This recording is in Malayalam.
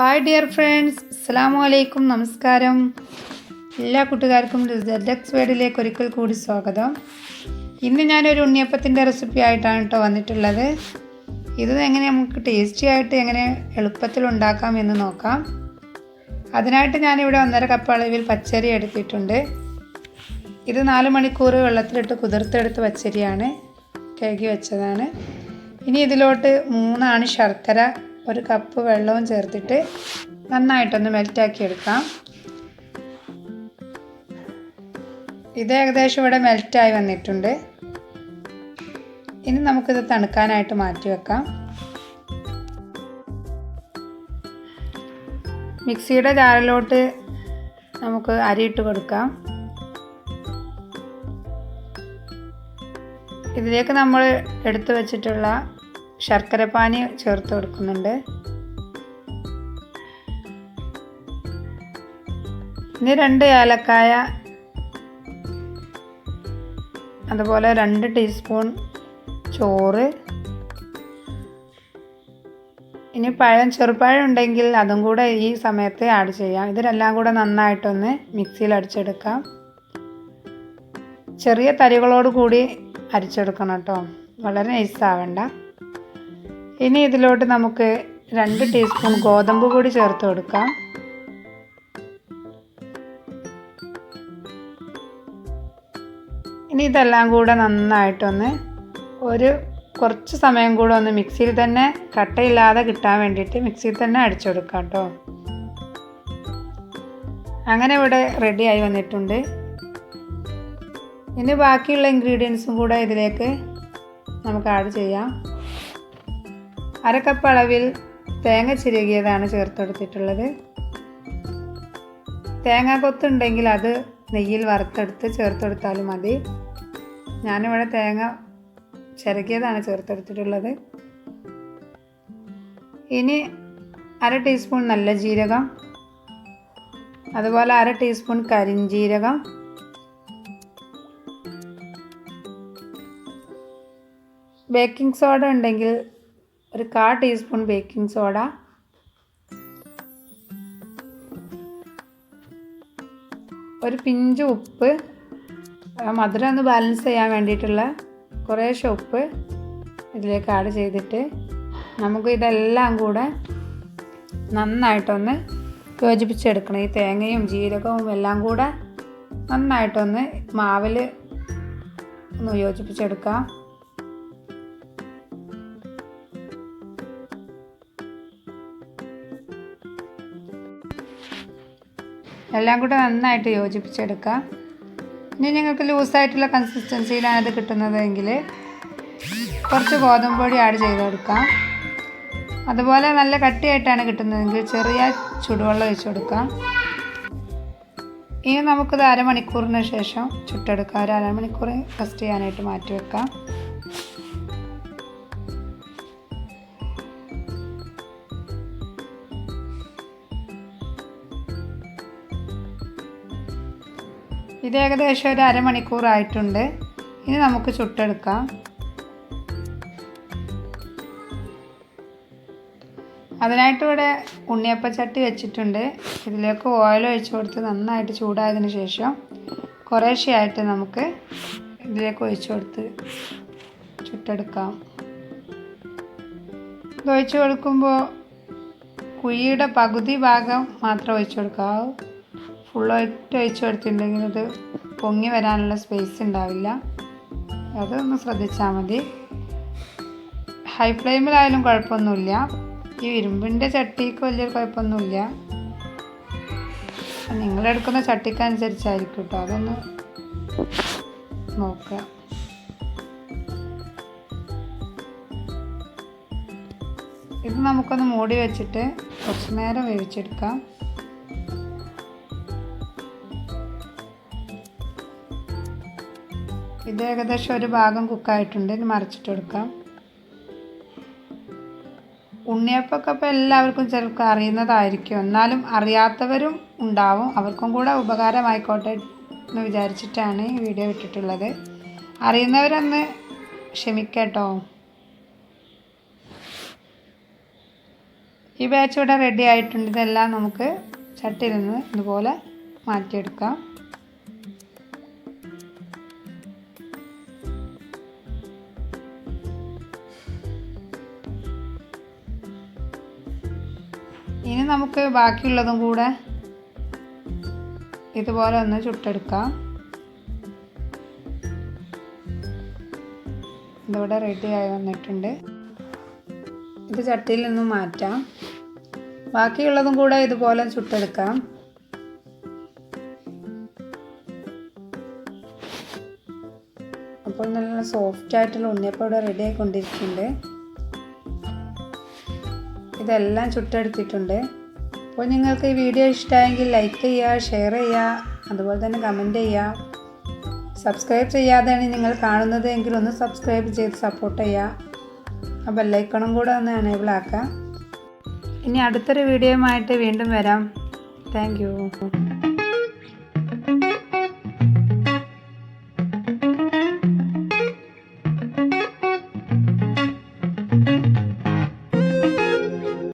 ഹായ് ഡിയർ ഫ്രണ്ട്സ് അസ്സാമു അലൈക്കും നമസ്കാരം എല്ലാ കൂട്ടുകാർക്കും ഡെക്സ് വേഡിലേക്ക് ഒരിക്കൽ കൂടി സ്വാഗതം. ഇന്ന് ഞാനൊരു ഉണ്ണിയപ്പത്തിന്റെ റെസിപ്പി ആയിട്ടാണ് കേട്ടോ വന്നിട്ടുള്ളത്. ഇത് എങ്ങനെ നമുക്ക് ടേസ്റ്റി ആയിട്ട് എങ്ങനെ എളുപ്പത്തിൽ ഉണ്ടാക്കാം എന്ന് നോക്കാം. അതിനായിട്ട് ഞാനിവിടെ ഒന്നര കപ്പ് അളവിൽ പച്ചരി എടുത്തിട്ടുണ്ട്. ഇത് നാല് മണിക്കൂർ വെള്ളത്തിലിട്ട് കുതിർത്തെടുത്ത പച്ചരിയാണ്. കഴുകി വെച്ചതാണ്. ഇനി ഇതിലോട്ട് മൂന്നാണ് ശർക്കര ഒരു കപ്പ് വെള്ളവും ചേർത്തിട്ട് നന്നായിട്ടൊന്ന് മെൽറ്റാക്കി എടുക്കാം ഇത് ഏകദേശം ഇവിടെ മെൽറ്റായി വന്നിട്ടുണ്ട്. ഇനി നമുക്കിത് തണുക്കാനായിട്ട് മാറ്റി വെക്കാം. മിക്സിയുടെ ജാറിലോട്ട് നമുക്ക് അരിയിട്ട് കൊടുക്കാം. ഇതിലേക്ക് നമ്മൾ എടുത്തു വച്ചിട്ടുള്ള ശർക്കരപ്പാനി ചേർത്ത് കൊടുക്കുന്നുണ്ട്. ഇനി രണ്ട് ഏലക്കായ അതുപോലെ രണ്ട് ടീസ്പൂൺ ചോറ്. ഇനി പഴം ചെറുപഴം ഉണ്ടെങ്കിൽ അതും കൂടെ ഈ സമയത്ത് ആഡ് ചെയ്യാം. ഇതിനെല്ലാം കൂടെ നന്നായിട്ടൊന്ന് മിക്സിയിൽ അടിച്ചെടുക്കാം. ചെറിയ തരികളോട് കൂടി അരിച്ചെടുക്കണം കേട്ടോ. വളരെ നൈസാവണ്ട ഇനി ഇതിലോട്ട് നമുക്ക് രണ്ട് ടീസ്പൂൺ ഗോതമ്പ് പൊടി ചേർത്ത് കൊടുക്കാം. ഇനി ഇതെല്ലാം കൂടെ നന്നായിട്ടൊന്ന് ഒരു കുറച്ച് സമയം കൂടെ ഒന്ന് മിക്സിയിൽ തന്നെ കട്ടയില്ലാതെ കിട്ടാൻ വേണ്ടിയിട്ട് മിക്സിയിൽ തന്നെ അടിച്ചെടുക്കാം കേട്ടോ. അങ്ങനെ ഇവിടെ റെഡിയായി വന്നിട്ടുണ്ട്. ഇനി ബാക്കിയുള്ള ഇൻഗ്രീഡിയൻസും കൂടെ ഇതിലേക്ക് നമുക്ക് ആഡ് ചെയ്യാം. അരക്കപ്പ് അളവിൽ തേങ്ങ ചിരകിയതാണ് ചേർത്തെടുത്തിട്ടുള്ളത്. തേങ്ങ കൊത്തുണ്ടെങ്കിൽ അത് നെയ്യിൽ വറുത്തെടുത്ത് ചേർത്തെടുത്താലും മതി. ഞാനിവിടെ തേങ്ങ ചിരകിയതാണ് ചേർത്തെടുത്തിട്ടുള്ളത്. ഇനി അര ടീസ്പൂൺ നല്ല ജീരകം അതുപോലെ അര ടീസ്പൂൺ കരിഞ്ജീരകം ബേക്കിംഗ് സോഡ ഉണ്ടെങ്കിൽ ഒരു കാ ടീസ്പൂൺ ബേക്കിംഗ് സോഡ. ഒരു പിഞ്ച് ഉപ്പ്. മധുരം ഒന്ന് ബാലൻസ് ചെയ്യാൻ വേണ്ടിയിട്ടുള്ള കുറേശ്ശെ ഉപ്പ് ഇതിലേക്ക് ആഡ് ചെയ്തിട്ട് നമുക്ക് ഇതെല്ലാം കൂടെ നന്നായിട്ടൊന്ന് യോജിപ്പിച്ചെടുക്കണം. ഈ തേങ്ങയും ജീരകവും എല്ലാം കൂടെ നന്നായിട്ടൊന്ന് മാവിൽ ഒന്ന് യോജിപ്പിച്ചെടുക്കാം. എല്ലാം കൂടെ നന്നായിട്ട് യോജിപ്പിച്ചെടുക്കാം ഇനി നിങ്ങൾക്ക് ലൂസായിട്ടുള്ള കൺസിസ്റ്റൻസിയിലാണ് ഇത് കിട്ടുന്നതെങ്കിൽ കുറച്ച് ഗോതമ്പ് പൊടി ആഡ് ചെയ്ത് കൊടുക്കാം അതുപോലെ നല്ല കട്ടിയായിട്ടാണ് കിട്ടുന്നതെങ്കിൽ ചെറിയ ചുടുവെള്ളം ഒഴിച്ച് കൊടുക്കാം ഇനി നമുക്കിത് അരമണിക്കൂറിന് ശേഷം ചുട്ടെടുക്കാം. ഒരു അരമണിക്കൂർ റെസ്റ്റ് ചെയ്യാനായിട്ട് മാറ്റി വെക്കാം ഇത് ഏകദേശം ഒരു അരമണിക്കൂറായിട്ടുണ്ട്. ഇനി നമുക്ക് ചുട്ടെടുക്കാം. അതിനായിട്ട് ഇവിടെ ഉണ്ണിയപ്പച്ചട്ടി വെച്ചിട്ടുണ്ട്. ഇതിലേക്ക് ഓയിൽ ഒഴിച്ചു കൊടുത്ത് നന്നായിട്ട് ചൂടായതിന് ശേഷം കുറേശ്ശെയായിട്ട് നമുക്ക് ഇതിലേക്ക് ഒഴിച്ചു കൊടുത്ത് ചുട്ടെടുക്കാം. ഇത് ഒഴിച്ചു കൊടുക്കുമ്പോൾ കുഴിയുടെ പകുതി ഭാഗം മാത്രം ഒഴിച്ചു കൊടുക്കാവൂ. ഫുള്ളായിട്ട് അഴിച്ചു കൊടുത്തിട്ടുണ്ടെങ്കിൽ അത് പൊങ്ങി വരാനുള്ള സ്പേസ് ഉണ്ടാവില്ല. അതൊന്ന് ശ്രദ്ധിച്ചാൽ മതി. ഹൈ ഫ്ലെയിമിലായാലും കുഴപ്പമൊന്നുമില്ല. ഈ ഇരുമ്പിന്റെ ചട്ടിക്ക് വലിയൊരു കുഴപ്പമൊന്നുമില്ല. നിങ്ങളെടുക്കുന്ന ചട്ടിക്കനുസരിച്ചായിരിക്കും കേട്ടോ അതൊന്ന് നോക്കുക ഇത് നമുക്കൊന്ന് മൂടി വെച്ചിട്ട് കുറച്ച് നേരം വേവിച്ചെടുക്കാം. ഇത് ഏകദേശം ഒരു ഭാഗം കുക്കായിട്ടുണ്ട്. ഇനി മറിച്ചിട്ട് കൊടുക്കാം ഉണ്ണിയപ്പൊക്കെ ഇപ്പോൾ എല്ലാവർക്കും ചിലർക്ക് അറിയുന്നതായിരിക്കും. എന്നാലും അറിയാത്തവരും ഉണ്ടാവും. അവർക്കും കൂടെ ഉപകാരമായിക്കോട്ടെ എന്ന് വിചാരിച്ചിട്ടാണ് ഈ വീഡിയോ ഇട്ടിട്ടുള്ളത്. അറിയുന്നവരൊന്ന് ക്ഷമിക്കട്ടോ. ഈ ബാച്ച് ഇവിടെ റെഡി ആയിട്ടുണ്ട്. ഇതെല്ലാം നമുക്ക് ചട്ടിയിൽ നിന്ന് ഇതുപോലെ മാറ്റിയെടുക്കാം. നമുക്ക് ബാക്കിയുള്ളതും കൂടെ ഇതുപോലെ ഒന്ന് ചുട്ടെടുക്കാം. ഇതിവിടെ റെഡി ആയി വന്നിട്ടുണ്ട്. ഇത് ചട്ടിയിൽ നിന്നും മാറ്റാം. ബാക്കിയുള്ളതും കൂടെ ഇതുപോലെ ചുട്ടെടുക്കാം. അപ്പോൾ നല്ല സോഫ്റ്റ് ആയിട്ടുള്ള ഉണ്ണിയപ്പം ഇവിടെ റെഡി ആയിക്കൊണ്ടിരിക്കുന്നുണ്ട്. ഇതെല്ലാം ചുട്ടെടുത്തിട്ടുണ്ട്. അപ്പോൾ നിങ്ങൾക്ക് ഈ വീഡിയോ ഇഷ്ടമായെങ്കിൽ ലൈക്ക് ചെയ്യുക ഷെയർ ചെയ്യുക അതുപോലെ തന്നെ കമന്റ് ചെയ്യുക. സബ്സ്ക്രൈബ് ചെയ്യാതെയാണ് നിങ്ങൾ കാണുന്നത് എങ്കിൽ ഒന്ന് സബ്സ്ക്രൈബ് ചെയ്ത് സപ്പോർട്ട് ചെയ്യുക. ആ ബെല്ലൈക്കണും കൂടെ ഒന്ന് എനേബിൾ ആക്കുക. ഇനി അടുത്തൊരു വീഡിയോയുമായിട്ട് വീണ്ടും വരാം. താങ്ക്